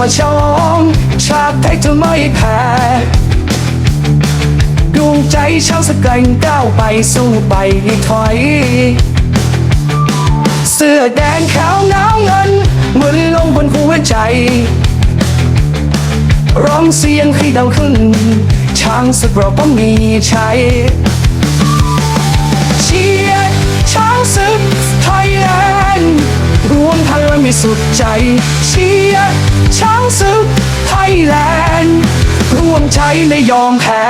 มาฉลองชาติไทยจะไม่แพ้ดวงใจชาวสกังก้าวไปสู้ไปถอย เสื้อแดงขาวน้ำเงินเหมือนลงบนหัวใจ ร้องเสียงให้ดังขึ้น ช้างศึกเราก็มีใชั สุดใจ เชียร์ช้างศึกไทยแลนด์รวมใจไม่ยอมแพ้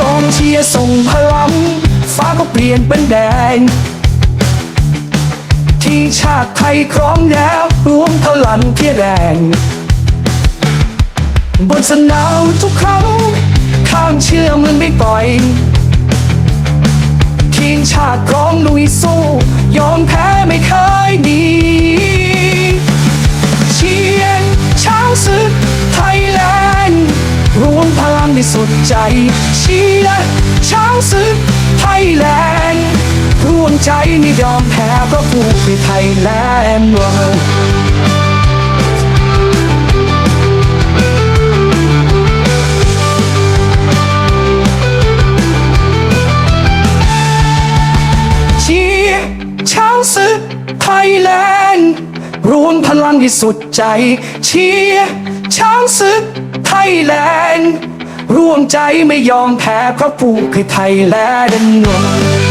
กองเชียร์ส่งพลัง ฟ้าก็เปลี่ยนเป็นแดง ที่ชาติไทยครองแล้วรวมพลังเพียแรง บนสนามทุกครั้งข้างเชื่อมันไม่ปล่อย ทีมชาติพร้อมลุยสู้ ยอมแพ้ไม่เคยหนีเชียร์ช้างศึกไทยแลนด์รวมพลังในสุดใจเชียร์ช้างศึกไทยแลนด์รวมใจไม่ยอมแพ้เพราะผูกไปไทยแลนด์ ศึกไทยแลนด์รวมพลังที่สุดใจ เชียร์ช้างศึกไทยแลนด์ร่วมใจไม่ยอมแพ้เพราะผูกคือไทยแลนด์นวล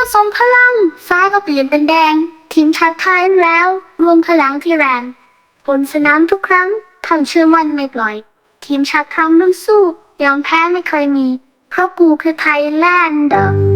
ยกทรงพลัง ฟ้าก็เปลี่ยนเป็นแดง ทีมชัดท้ายแล้ว รวมพลังที่แรงบนสนามทุกครั้งทำเชื่อมั่นไม่ปล่อย ทีมชาติทำลุยสู้ยอมแพ้ไม่เคยมี เพราะกูคือไทยแลนด์เดอร์